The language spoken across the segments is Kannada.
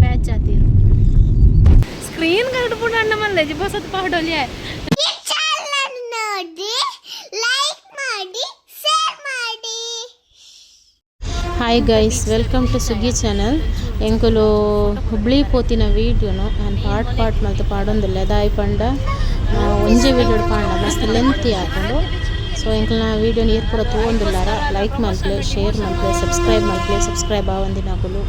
ಪ್ಯಾಚ್ ಆತೀರು ಸ್ಕ್ರೀನ್ ಕಡ್ಬಿಟ್ಟು ಅಣ್ಣ ಮಲ್ಲ ಬಸತ್ ಪಾಡೋಲಿಯ ನೋಡಿ ಲೈಕ್ ಮಾಡಿ ಶೇರ್ ಮಾಡಿ hi guys welcome to Suggi channel ಎಂಕುಲು ಹುಬ್ಳಿ ಪೋತಿನ ವೀಡಿಯೋನು ನಾನು ಪಾಟ್ ಪಾಟ್ ಮತ್ತು ಪಾಡೊಂದಿಲ್ಲ. ಅದಾಯ್ ಪಂಡ. ಒಂಜೆ ವೀಡಿಯೋ ಪಾಂಡ ಮಸ್ತ್ ಲೆಂತಿ ಹಾಕೊಂಡು ಸೊ ಎಂಕ್ಲ ವೀಡಿಯೋನ ಏರ್ ಕೂಡ ತೊಗೊಂಡಿಲ್ಲಾರ ಲೈಕ್ ಮಾಡ್ಲೆ ಶೇರ್ ಮಾಡ್ಲೆ ಸಬ್ಸ್ಕ್ರೈಬ್ ಮಾಡ್ಲೆ ಸಬ್ಸ್ಕ್ರೈಬ್ ಆ ಒಂದಿನ ಆಗಲು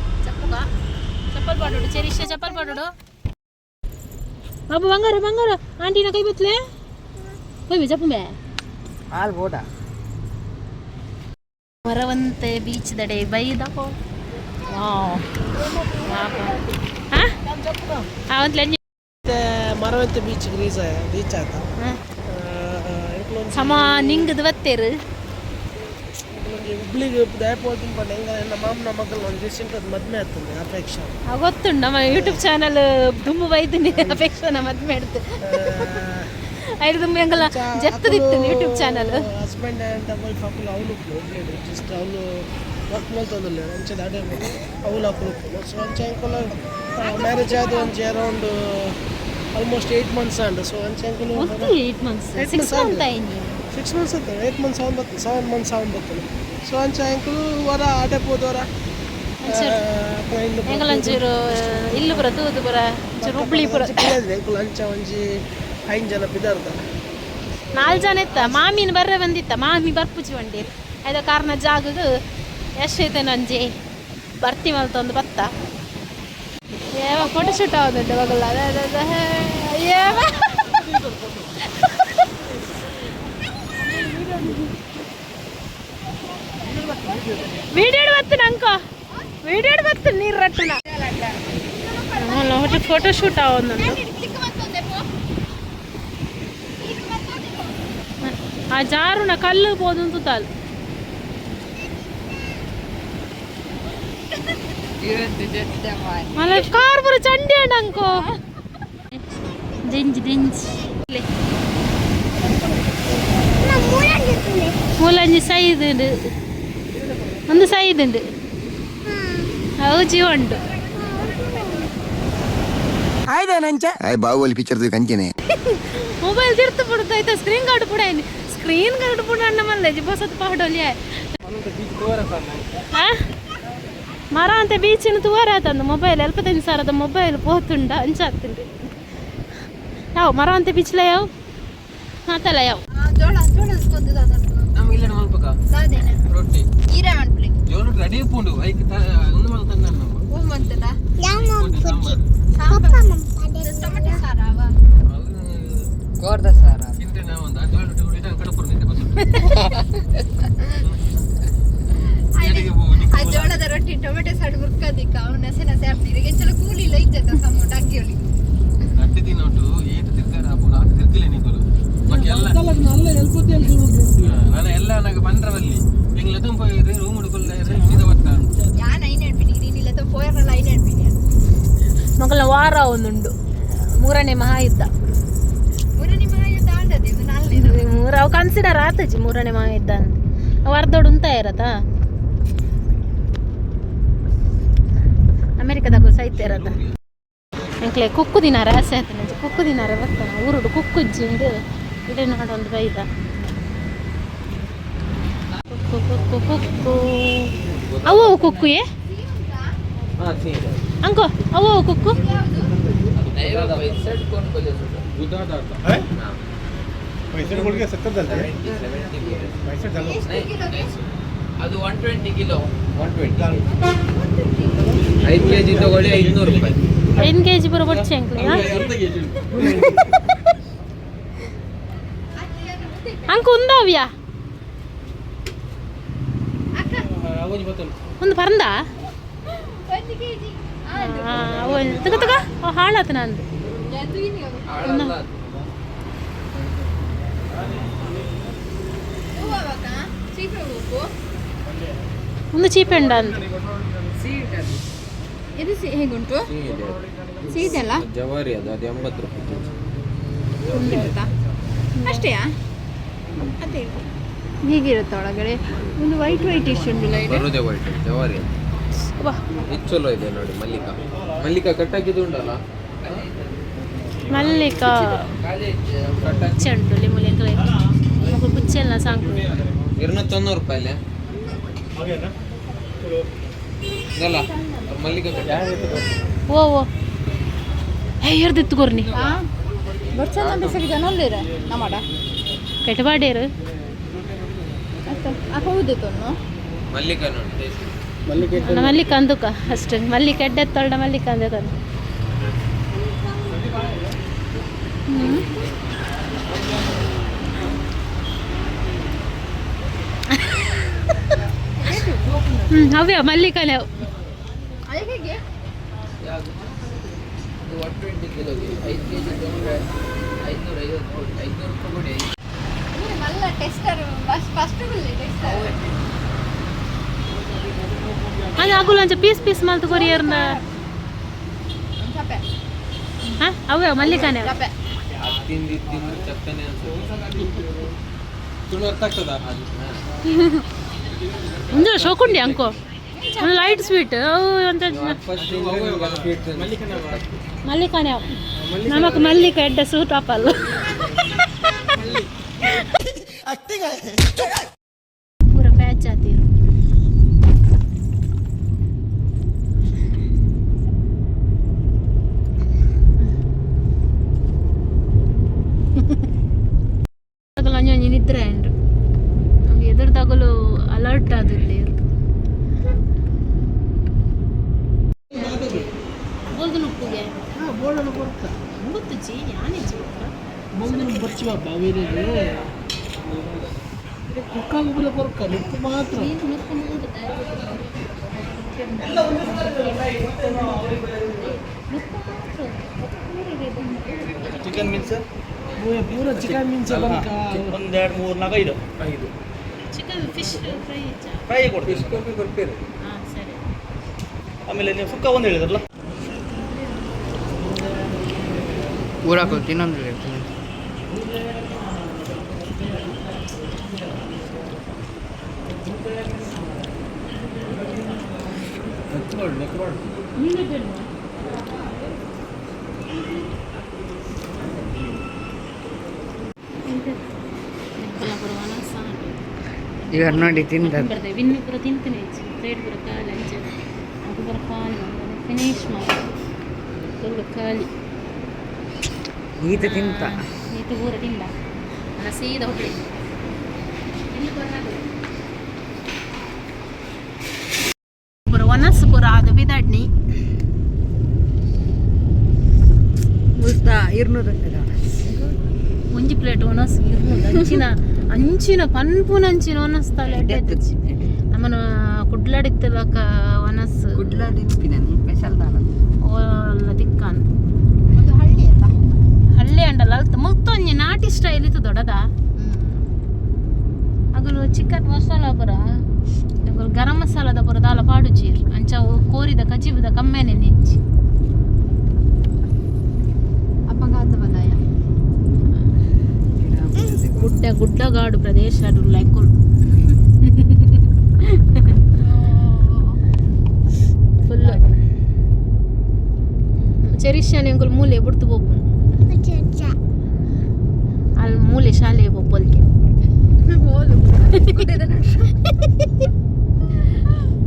ಚಪ್ಪಲ್ ಪಾಡೋಡು ಚೆರಿಷ್ಟ ಚಪ್ಪಲ್ ಪಾಡೋಡು ಬಾಬು ಬಂಗಾರ ಬಂಗಾರ. ಆಂಟಿನ ಕೈ ಬತ್ಲೆ? ಹೋಯ್ ಜಪ್ಪುಮೆ ಆಲ್ ಬೋಟ? ಮರವಂತೆ ಬೀಚ್ ದಡೆ ಬೈ ಬೈದಪ್ಪ ಅವಂತ್ಲೆ ಮರವಂತೆ ಬೀಚ್ ಗ್ರೀಸ್ ಬೀಚ್ ಆಯ್ತು? ಸಮ ನಿಂಗದು ಬತ್ತೇರು ಹುಬ್ಳಿಗೆ ದಯಪ ಹೋಗ್ತೀನಿ ಪಂಡ ಹೆಂಗ ನಮ್ಮ ಮಾಮನ ಮಕ್ಕಳು ಒಂದು ದಿವಸ ಮದ್ಮೆ ಆಗ್ತದೆ ಅಪೇಕ್ಷೆ. ಆ ಗೊತ್ತುಂಡು ನಮ್ಮ ಯೂಟ್ಯೂಬ್ ಚಾನಲ್ ದುಂಬು ಬೈದಿನಿ ಅಪೇಕ್ಷೆ ನಮ್ಮ ಮದ್ವೆ ಮಾಡ್ತು ಐದು ಹೆಂಗಲ್ಲ? ಜತ್ತದಿತ್ತು YouTube channel husband and wife ಹಾಕಲು ಅವಳು ಜಸ್ಟ್ ಅವಳು ವರ್ಕ್ ಮಾಡ್ತಂದಿಲ್ಲ ಅಂಚೆ ದಾಡೆ ಅವಳು ಹಾಕಲು ಸೊ ಅಂಚೆ ಮ್ಯಾರೇಜ್ ಆದ ಒಂಚೆ around almost eight months and so ಅಂಚೆ uncle eight months six month ಆಯ್ನಿ six months ಅಂತ ಏಯ್ಟ್ ಮಂತ್ಸ್ ಸೆವೆನ್ ಬರ್ತದೆ ಸೆವೆನ್ ಮಂತ್ಸ್ ಸೆವೆನ್ ಬರ್ತದೆ ಸೊ ಅಂಚೆ ಅಂಕಲ್ ವರ ಆಟೆ ಪೋದವರ ಒಂಚೂರು ಇಲ್ಲಿ ಬರ ತೂದು ಬರ ಒಂಚೂರು ಹುಬ್ಳಿ ಪುರ ಎಂಕಲ್ ಅಂಚ ಒಂಜಿ ಐದು ಜನ ಬಿದ್ದಾರ್ದ? ನಾಲ್ಕು ಜನ ಇತ್ತ? ಮಾಮಿನ ಬರ್ರೆ ಬಂದಿತ್ತ? ಮಾಮಿ ಬರ್ಪುಜಿ ಒಂಡಿ ಅದ ಕಾರಣ ಜಾಗದು ಎಷ್ಟೈತೆ ನಂಜಿ ಬರ್ತಿ ಮಲ್ತೊಂದು ಬತ್ತ? ಏವ ಫೋಟೋ ಶೂಟ್ ಆಗೋದುಂಟು ಇವಾಗಲ್ಲ ಅದ ಅದ ಅದ ಹೇ, ಏವ ವಿಡಿಯೋ ಬತ್ತು ನಂಕ ವಿಡಿಯೋ ಬತ್ತು ನೀರು ರಟ್ಟನ ఒకటి ఫోటో షూట్ అవుందంట ఆ జారున కళ్ళు పోతుంటాలు మళ్ళీ కార్ मला कार बरं चंडी आहे डंको डेंज डेंज முலஞ்சு சைது உண்டு வந்து சைது உண்டு అవుజీ ఉండు హాయ్ బాహుబలి పిక్చర్ కంచెనే ಮೊಬೈಲ್ ತಿರ್ತು ಬಿಡುತ್ತೆ ಆಯ್ತಾ ಸ್ಕ್ರೀನ್ ಗಾರ್ಡ್ ಕೂಡ ಏನು ಸ್ಕ್ರೀನ್ ಗಾರ್ಡ್ ಕೂಡ ಅಣ್ಣ ಮಲ್ಲ ಜಿಬಸತ್ ಪಾಡೋಲಿ ಮರ ಅಂತ ಬೀಚಿನ ತೂವರೆ ಆತಂದು. ಮೊಬೈಲ್ ಎಲ್ಪದಿನ ಸಾವಿರದ ಮೊಬೈಲ್ ಪೋತುಂಡ ಅಂಚ ಯಾವ ಮರ ಅಂತ ಬೀಚ್ಲ ಯಾವ? ಮಾತಲ್ಲ ಯಾವ? ಕೋರ್ದ ಸಾರ ಆ ಜೋಳದ ರೊಟ್ಟಿ ಟೊಮೆಟೊ ಸಡ್ ಹುರ್ಕದಿಕ್ಕ ಅವ್ನ ನಸೆ ನಸೆ ಹಾಕ್ತಿರಿ ಎಂಚಲ ಕೂಲಿ ಇಲ್ಲ ಸಮ ಡಗ್ಗಿಯೊಳಿ ಅಡ್ಡಿ ದಿನ ಉಂಟು ಏತು ತಿರ್ಗಾರ ಹಾಪು ನಾಲ್ಕು ತಿರ್ಗಿಲ್ಲ ನಿಂಗಳು ಬಾಕಿ ಎಲ್ಲ ನಾನು ಎಲ್ಲ ನನಗೆ ಬಂದ್ರವಲ್ಲಿ ಎಂಗ್ಲ ತುಂಬ ಇದೆ ರೂಮ್ ಹುಡುಗಲ್ಲ ಇದೆ ಇದ ಬತ್ತ ಯಾನ್ ಐನ್ ಹೇಳ್ಬಿನಿ ನೀನಿಲ್ಲ ಪೋಯರ್ನಲ್ಲ ಐನ್ ಹೇಳ್ಬಿನಿ ಮಗಳ ವಾರ ಒಂದುಂಡು ಮೂರನೇ ಮಹಾಯುದ್ಧ. ಮೂರನೇ ಮಹಾಯುದ್ಧ ಯುದ್ಧ ಆಂಡದೆ ಮೂರ ಅವು ಕನ್ಸಿಡರ್ ಆತಜಿ ಮೂರನೇ ಮಹಾಯುದ್ಧ ಅಂತ. ಅವು ಅರ್ಧೋಡು ಇರತ್ತ? ಅಮೆರಿಕದ ಸೈತೆ ಅಂಕ್ಲೆ ಕುಕ್ಕು ದಿನಾರ ಆಸೆ ಆಯ್ತು ನಂಜಿ ಕುಕ್ಕು ದಿನಾರ ಬರ್ತಾನೆ ಊರುಡು ಕುಕ್ಕು ಜಿಂದು ಇಡೇ ನೋಡೊಂದು ಬೈದ. ಕುಕ್ಕು ಕುಕ್ಕು ಕುಕ್ಕು. ಅವು ಕುಕ್ಕು ಏ? ಅಂಕೋ ಅವ್ವ ಕುಕ್ಕು? ಅದು one twenty kilo one twenty ಐದು ಕೆ ಜಿ ತಗೊಳ್ಳಿ ಐದುನೂರು ರೂಪಾಯಿ. ಐದು ಕೆ ಜಿ ಬರೋ ಬಟ್ ಅಂಕ ಉಂದವ್ಯ ಒಂದು ಪರಂದ? ತಗ ತಗ. ಹಾಳಾತ ನಂದು. ಒಂದು ಚೀಪೆಂಡ ಅಂತ ಇದು ಹೇಗುಂಟು? ಸೀದೆ ಅಲ್ಲ ಜವಾರಿ ಅದು ಅದು ಎಂಬತ್ತು ರೂಪಾಯಿ ಅಷ್ಟೇಯಾ? ಅದೇ. ಹೀಗಿರುತ್ತೆ ಒಳಗಡೆ? ಒಂದು ವೈಟ್ ವೈಟ್ ಇಷ್ಟು ಉಂಟು ಬರೋದೇ ವೈಟ್ ಜವಾರಿ ಬಾ ಇದು ಚಲೋ ಇದೆ ನೋಡಿ ಮಲ್ಲಿಕಾ. ಮಲ್ಲಿಕಾ ಕಟ್ಟಾಕಿದ್ದು ಉಂಟಲ್ಲ? ಮಲ್ಲಿಕಾ. ಕುಚ್ಚೆ ಉಂಟು ಎಂಕಲೆ ಮಗು ಕುಚ್ಚೆ ಎಲ್ಲ ಸಾಕು. ಇರ್ನೂರ ತೊನ್ನೂರು ರೂಪಾಯಿ ಅಲ್ಲೇ? ಓ ಓ. ಹೇ ಎರ್ದಿತ್ತು ಕೊರ್ನಿ ಬರ್ಚಂದ ಸರಿ ಜನ ಅಲ್ಲಿರ ನಮ್ಮಡ ತೊನ್ನು ಮಲ್ಲಿಕಾ ಮಲ್ಲಿಕ ಅಂದುಕ ಅಷ್ಟು. ಮಲ್ಲಿಕ ಎಡ್ಡೆತ್ತೊಳ್ಡ ಮಲ್ಲಿಕ ಅಂದ ಹ್ಞೂ ಅವ್ಯ ಮಲ್ಲಿಕನೇ. ಅವು. ಅದು ಹೇಗೆ ಇದು 120 ಕಿಲೋಗೆ ಐದು ಕೆ ಜಿ ತೊಗೊಂಡ್ರೆ ಐದುನೂರ ಐವತ್ತು ಐದುನೂರು ರೂಪಾಯಿ ಕೊಡಿ ನೀನು ಮಲ್ಲ ಟೆಸ್ಟರ್ ಫಸ್ಟ್ ಟೆಸ್ಟರ್ ಅದು ಆಗುಲ್ಲ ಅಂಚ ಪೀಸ್ ಪೀಸ್ ಮಲ್ತು ಕೊರಿಯರ್ನ ಚಪೆ ಹಾ ಅವ್ಯ ಮಲ್ಲಿಕನೇ ಅವು. ಚಪೆ ಅದು ತಿಂದು ತಿಂದು ಚಪ್ಪನೆ ಅನ್ಸುತ್ತೆ ತುಳು ಅರ್ಥ ಆಗ್ತದ ಒಂದು ಶೋಕುಂಡಿ ಅಂಕೋ ಒಂದು ಲೈಟ್ ಸ್ವೀಟ್ ಅವು ಅಂತ ಫಸ್ಟ್ ಮಲ್ಲಿಕಾನೆ ಅವು. ಜಿ ಗೊತ್ತುಜಿ ಯಾನಿಜ್ಜಿ ಮುಂದೆ ಬರ್ಚುವ ಬಾವಿರಿಗೆ ಕುಕ್ಕಾಗುಲ್ಲ ಬರ್ಕ ನಿಪ್ಪು ಮಾತ್ರ. ಚಿಕನ್ ಮೀನ್ಸ್ ಪೂರ ಚಿಕನ್ ಮೀನ್ಸ್ ಒಂದೆರಡು ಮೂರು ನಾಲ್ಕು ಐದು. ಐದು. ಚಿಕನ್ ಫಿಶ್ ಫ್ರೈ ಫ್ರೈ ಕೊಡ್ತೀವಿ ಕೊಡ್ತೀರಿ. ಹಾಂ ಸರಿ. ಆಮೇಲೆ ನೀವು ಸುಕ್ಕ ಒಂದು ಹೇಳಿದ್ರಲ್ಲ? ಊರಾಕು ತಿನ್ನೊಂದು ಹೇಳ್ತೀನಿ ಈಗ ನೋಡಿ ತಿಂದ ಬರ್ತೇವೆ ವಿನ್ನು ಪೂರ ತಿಂತೀನಿ ಪ್ಲೇಟ್ ಪೂರ ಖಾಲಿ ಅಂಚೆ ಅದು ಪೂರ ಖಾಲಿ ಫಿನಿಶ್ ಮಾಡಿ ಫುಲ್ ಖಾಲಿ ಈತ ತಿಂತ. ಈತ ಪೂರ ತಿಂದ. ನನ್ನ ಸೀದಾ ಹೊಟ್ಟೆ ಅದು ಬಿದಾಡ್ನಿ. ಇರ್ನೂರ ಒಂಜಿ ಪ್ಲೇಟ್ ಒಣಸ್ ಇರ್ನುಂಡು ಅಂಚಿನ ಅಂಚಿನ ಪನ್ಪುನ ಅಂಚಿನ ಒನಸ್ತಲೆ ನಮ್ಮನ ಕುಡ್ಲಾಡಿತ್ತಲಕ ಒನಸ್ ಸ್ಪೆಷಲ್ ಓಲ್ಲ ದಿಕ್ಕಾನ್ ಒಂದು ಹಳ್ಳಿ ಆಯ್ತಾ ಹಳ್ಳಿ ಅಂಡಲ್ಲ ಅಲ್ತ ನಾಟಿ ಸ್ಟೈಲ್ ಇತ್ತು ದೊಡ್ಡದ. ಅಗಲು ಚಿಕನ್ ಮಸಾಲ ಪುರ ಅಗಲು ಗರಂ ಮಸಾಲದ ಪುರ ದಾಲ ಪಾಡು ಚೀರ್ ಅಂಚ ಅವು ಕೋರಿದ ಕಜಿಬದ ಕಮ್ಮೆನೆ ನೆಂಚಿ. ಅಪಘಾತ ವಲಯ. ಗುಡ್ಡ ಗುಡ್ಡಗಾಡು ಪ್ರದೇಶ ಲೈಕುಲ್. ಫುಲ್ ಚೆರಿಶಾನೆ ಅಂಕಲ್ ಮೂಲೆ ಬಿಡ್ತು ಬೋಪು. ಮೂಲೆ ಶಾಲೆ ಬೋಪಲ್ಗೆ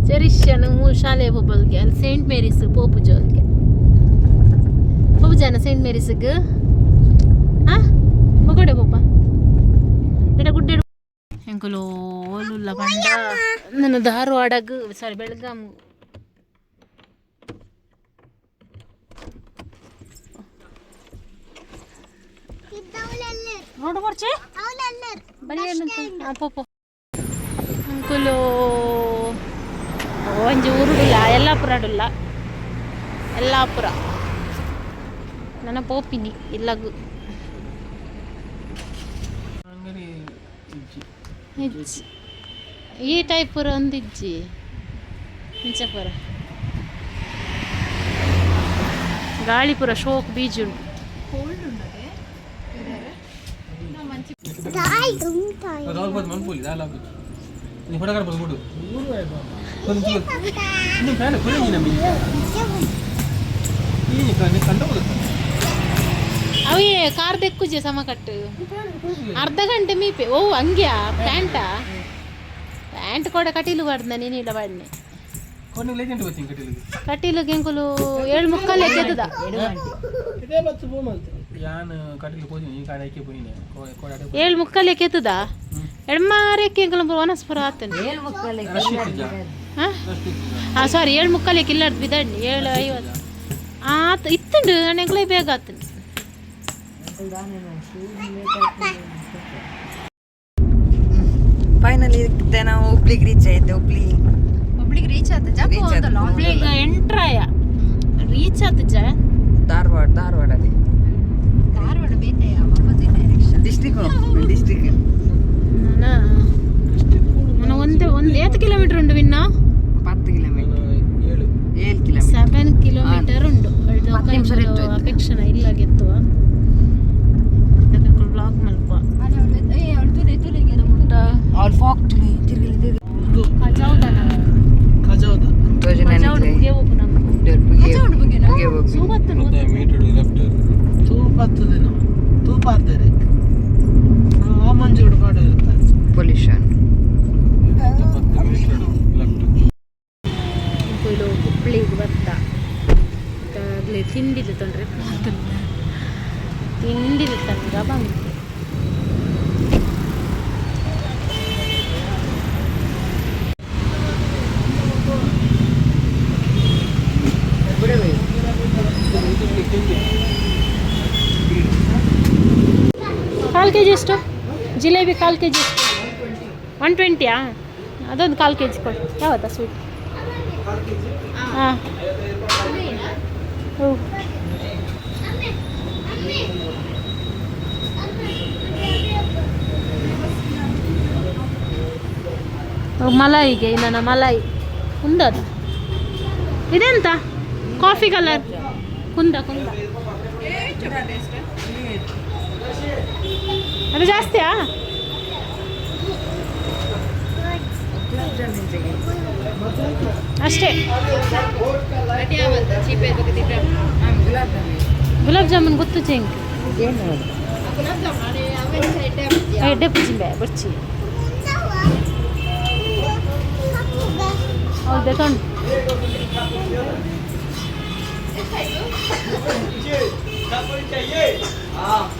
ಚೆರಿಶಾನ ಮೂ ಶಾಲೆ ಬೋಪಲ್ಗೆ ಅಲ್ಲಿ ಸೇಂಟ್ ಮೇರಿಸ್ ಪೋಪು ಜೋಲ್ಗೆ ಪೋಪು ಜನ ಸೇಂಟ್ ಮೇರಿಸ್ಗೆ ಹಾ ಹೋಗೋಡೆ ಪೋಪ ಎಡ ಗುಡ್ಡೆ ಎಂಕುಲು ಓಲುಲ್ಲ ಬಂಡ ನನ್ನ ಧಾರವಾಡಗ್ ಸಾರಿ ಬೆಳಗಾಂ ನೋಡು ಬರ್ಚೆ ಬಳಿ ಏನಂತ ಅಂಕುಲು. ಒಂಜಿ ಪುರ ಯಲ್ಲಾಪುರ ಅಡುಲ್ಲ. ಯಲ್ಲಾಪುರ. ನನ್ನ ಪೋಪಿನಿ ಇಲ್ಲಗು ಇಜ್ಜಿ. ಈ ಟೈಪ್ ಪೂರ ಒಂದು ಇಜ್ಜಿ. ಇಂಚ ಗಾಳಿಪುರ ಗಾಳಿ ಪೂರ ಶೋಕ್ ಬೀಜ ಉಂಟು ಕೋಲ್ಡ್ ಉಂಟದೆ ಗಾಳಿ ఉంటాయి రావుపోతే మనపోలి దా లాగు నీ ఫోటో కడపదు కొడు కొంచెం నీ ఫ్యాన్ కొలి నీ నమ్మి ఈ కంటే కంట కొడుతా ಅವಿ ಕಾರ್ ದೆಕ್ಕುಜೆ ಸಮಕಟ್ಟು ಅರ್ಧ ಗಂಟೆ ಮೀಪೆ ಓ ಹಂಗ್ಯಾ ಪ್ಯಾಂಟಾ ಪ್ಯಾಂಟ್ ಕೂಡ ಕಟೀಲು ಬಾಡ್ದ ನೀನು ಇಲ್ಲ ಬಾಡ್ನೆ కొన్ని లేజెంట్ వచ్చింది కట్టెలు ಕಟೀಲಿಗೆ ಎಂಕುಲು ಏಳು ಮುಕ್ಕಾಲು ಎದ್ದದ ఏళ్ళు ముక్కలేకి ఎత్తుదా ఎడమారేకి వనస్పుర ಹಾಂ? ಸಾರಿ ಏಳು ಮುಕ್ಕಾಲಿಕ್ಕೆ ಇಲ್ಲಾಡ್ದು ಬಿದ್ದಾಡ್ನಿ. ಏಳು ಐವತ್ತು. ಆತ ಇತ್ತುಂಡು. ನಾನು ಹೆಂಗ್ಲೇ ಬೇಗ ಆತನು. ಫೈನಲಿ ನಾವು ಹುಬ್ಳಿಗೆ ರೀಚ್ ಆಯ್ತು. ಹುಬ್ಳಿ. ಹುಬ್ಳಿಗೆ ರೀಚ್ ಆತ? ಜಾ ಎಂಟ್ರಾಯ. ರೀಚ್ ಆತ ಜಾ. ಧಾರವಾಡ ಧಾರವಾಡಲ್ಲಿ. ಕಿಲೋಮೀಟರ್ ಸೆವೆನ್ ಕಿಲೋಮೀಟರ್ ಉಂಡು ಅದು ಹತ್ತು ನಿಮಿಷ ಒಂಚೂರು ಇತ್ತು. ಅಪೇಕ್ಷಣ ಇಲ್ಲಾಗಿತ್ತು ಬ್ಲಾಗ್ ಮಲ್ಪ ಅವಳು ತುರಿ ತುರಿಗೆ ಖಜಾವ್ದನ? ಖಜಾವದ. ಖಜಾವ್ದು ಹೋಗು ಖಜಾವ್ದು ಹೋಗಿ ದಿನ. ಆರ್ತಾರೆ ಓಮಂಜು ಹುಡುಕಾಡು ಇರುತ್ತೆ ಪೊಲ್ಯೂಷನ್ ಪತ್ತು ಮೀಟರ್ ಲೆಫ್ಟ್ ಕೊಯ್ಲು ಹುಬ್ಳಿಗೆ ಬರ್ತಾ ಆಗಲೇ ತಿಂಡಿಲು ತೊಂದರೆ ತಿಂಡಿಲು ತಂಗ ಬಂದು ಕೆ ಜಿ ಎಷ್ಟು? ಜಿಲೇಬಿ ಕಾಲು ಕೆ ಜಿ ಒನ್ ಟ್ವೆಂಟಿಯಾ ಅದೊಂದು ಕಾಲು ಕೆ ಜಿ ಕೊಡಿ. ಯಾವತ್ತಾ? ಸ್ವೀಟ್ ಹಾಂ. ಹ್ಞೂ ಮಲಾಯಿಗೆ ನನ್ನ ಮಲಾಯಿ. ಕುಂದದ ಇದೆಂತ? ಕಾಫಿ ಕಲರ್ ಕುಂದ ಕುಂದ. ಅದು ಜಾಸ್ತಿಯಾ ಅಷ್ಟೇ ಗುಲಾಬ್ ಜಾಮೂನ್ ಗೊತ್ತು ಚೆಂಕ್ ಎಡ್ಡೆ ಪುಜಿಂಬೆ ಬರ್ಚಿ ಹೌದು ತೊಂಡು ಐ ಐ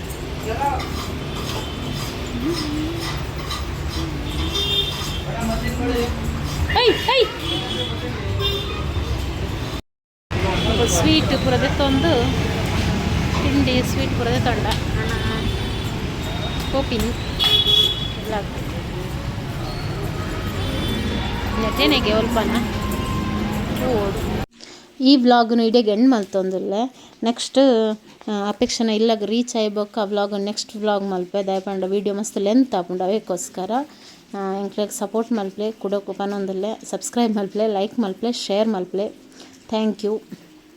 ಸ್ವೀಟ್ ಪುರದೆ ತಂದು ತಿಂಡಿ ಸ್ವೀಟ್ ಪುರದೆ ತಂಡ. ಕೋಪಿನಿ ಎಲ್ಲ ಒಲ್ಪನ. ಓಡು ಈ ವ್ಲಾಗ್ನು ಇಡೀಗೆ ಎಂಡ್ ಮಲ್ತೊಂದುಲ್ಲೆ ನೆಕ್ಸ್ಟ್ ಅಪೆಕ್ಷನ ಇಲ್ಲಾಗ ರೀಚ್ ಆಯ್ಬೇಕು ಆ ವ್ಲಾಗ್ ನೆಕ್ಸ್ಟ್ ವ್ಲಾಗ್ ಮಲ್ಪೆ ದಯಪಂಡ ವೀಡಿಯೋ ಮಸ್ತ್ ಲೆಂತ್ ಆಪುಂಡು ಅವೇಕೋಸ್ಕರ ಎಂಕ್ಲೆಗ್ ಸಪೋರ್ಟ್ ಮಲ್ಪಲೆ ಕುಡೋಕು ಪನೊಂದುಲ್ಲೆ ಸಬ್ಸ್ಕ್ರೈಬ್ ಮಲ್ಪಲೆ ಲೈಕ್ ಮಲ್ಪಲೆ ಶೇರ್ ಮಲ್ಪಲೆ ಥ್ಯಾಂಕ್ ಯು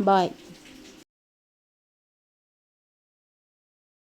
ಬಾಯ್